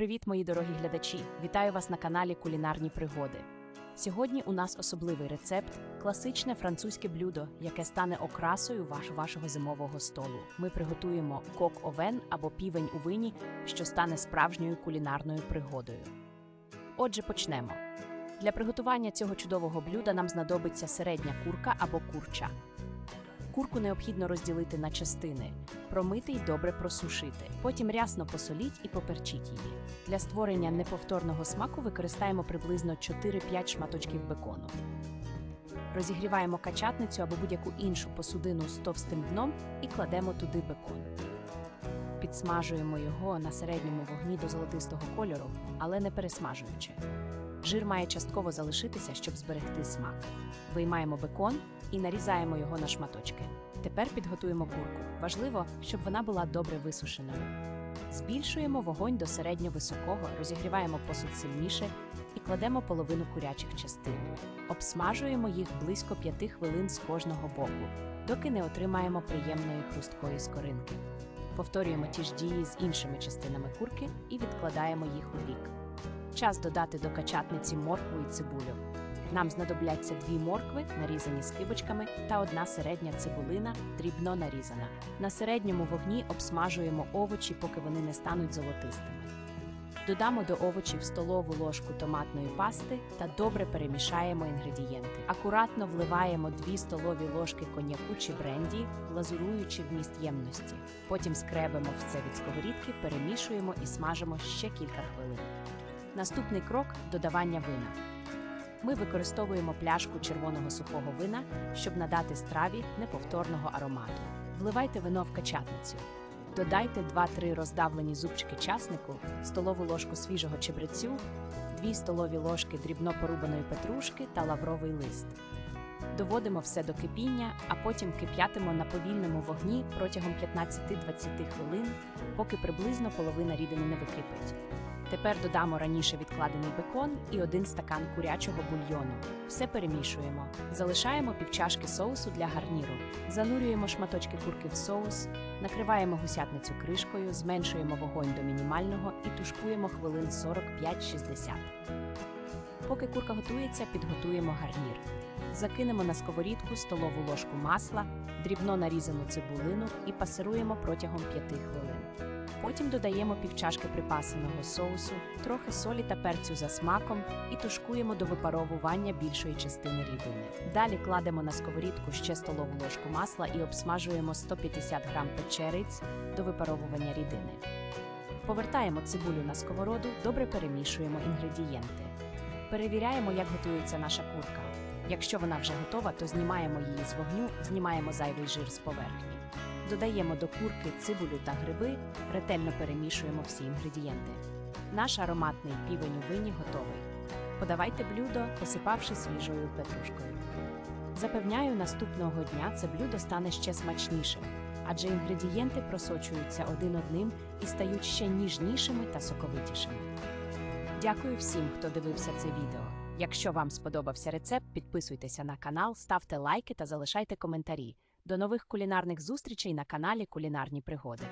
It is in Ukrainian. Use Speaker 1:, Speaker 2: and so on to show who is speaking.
Speaker 1: Привіт, мої дорогі глядачі! Вітаю вас на каналі Кулінарні Пригоди. Сьогодні у нас особливий рецепт класичне французьке блюдо, яке стане окрасою ваш, вашого зимового столу. Ми приготуємо кок овен або півень у вині, що стане справжньою кулінарною пригодою. Отже, почнемо. Для приготування цього чудового блюда нам знадобиться середня курка або курча. Курку необхідно розділити на частини, промити й добре просушити. Потім рясно посоліть і поперчіть її. Для створення неповторного смаку використаємо приблизно 4-5 шматочків бекону. Розігріваємо качатницю або будь-яку іншу посудину з товстим дном і кладемо туди бекон. Підсмажуємо його на середньому вогні до золотистого кольору, але не пересмажуючи. Жир має частково залишитися, щоб зберегти смак. Виймаємо бекон і нарізаємо його на шматочки. Тепер підготуємо курку. Важливо, щоб вона була добре висушеною. Збільшуємо вогонь до середньо-високого, розігріваємо посуд сильніше і кладемо половину курячих частин. Обсмажуємо їх близько 5 хвилин з кожного боку, доки не отримаємо приємної хрусткої скоринки. Повторюємо ті ж дії з іншими частинами курки і відкладаємо їх у бік. Час додати до качатниці моркву і цибулю. Нам знадобляться дві моркви, нарізані скибочками, та одна середня цибулина, дрібно нарізана. На середньому вогні обсмажуємо овочі, поки вони не стануть золотистими. Додамо до овочів столову ложку томатної пасти та добре перемішаємо інгредієнти. Акуратно вливаємо 2 столові ложки коньяку чи бренді, глазуруючи вміст ємності. Потім скребемо все від сковорідки, перемішуємо і смажимо ще кілька хвилин. Наступний крок додавання вина. Ми використовуємо пляшку червоного сухого вина, щоб надати страві неповторного аромату. Вливайте вино в качатницю. Додайте 2-3 роздавлені зубчики часнику, столову ложку свіжого чебрецю, 2 столові ложки дрібно порубаної петрушки та лавровий лист. Доводимо все до кипіння, а потім кип'ятимо на повільному вогні протягом 15-20 хвилин, поки приблизно половина рідини не википить. Тепер додамо раніше відкладений бекон і один стакан курячого бульйону. Все перемішуємо. Залишаємо півчашки соусу для гарніру. Занурюємо шматочки курки в соус, накриваємо гусятницю кришкою, зменшуємо вогонь до мінімального і тушкуємо хвилин 45-60. Поки курка готується, підготуємо гарнір. Закинемо на сковорідку столову ложку масла, дрібно нарізану цибулину і пасируємо протягом 5 хвилин. Потім додаємо півчашки припасеного соусу, трохи солі та перцю за смаком і тушкуємо до випаровування більшої частини рідини. Далі кладемо на сковорідку ще столову ложку масла і обсмажуємо 150 грам печериць до випаровування рідини. Повертаємо цибулю на сковороду, добре перемішуємо інгредієнти. Перевіряємо, як готується наша курка. Якщо вона вже готова, то знімаємо її з вогню, знімаємо зайвий жир з поверхні. Додаємо до курки цибулю та гриби, ретельно перемішуємо всі інгредієнти. Наш ароматний півень у вині готовий. Подавайте блюдо, посипавши свіжою петрушкою. Запевняю, наступного дня це блюдо стане ще смачнішим, адже інгредієнти просочуються один одним і стають ще ніжнішими та соковитішими. Дякую всім, хто дивився це відео. Якщо вам сподобався рецепт, підписуйтеся на канал, ставте лайки та залишайте коментарі. До нових кулінарних зустрічей на каналі Кулінарні Пригоди.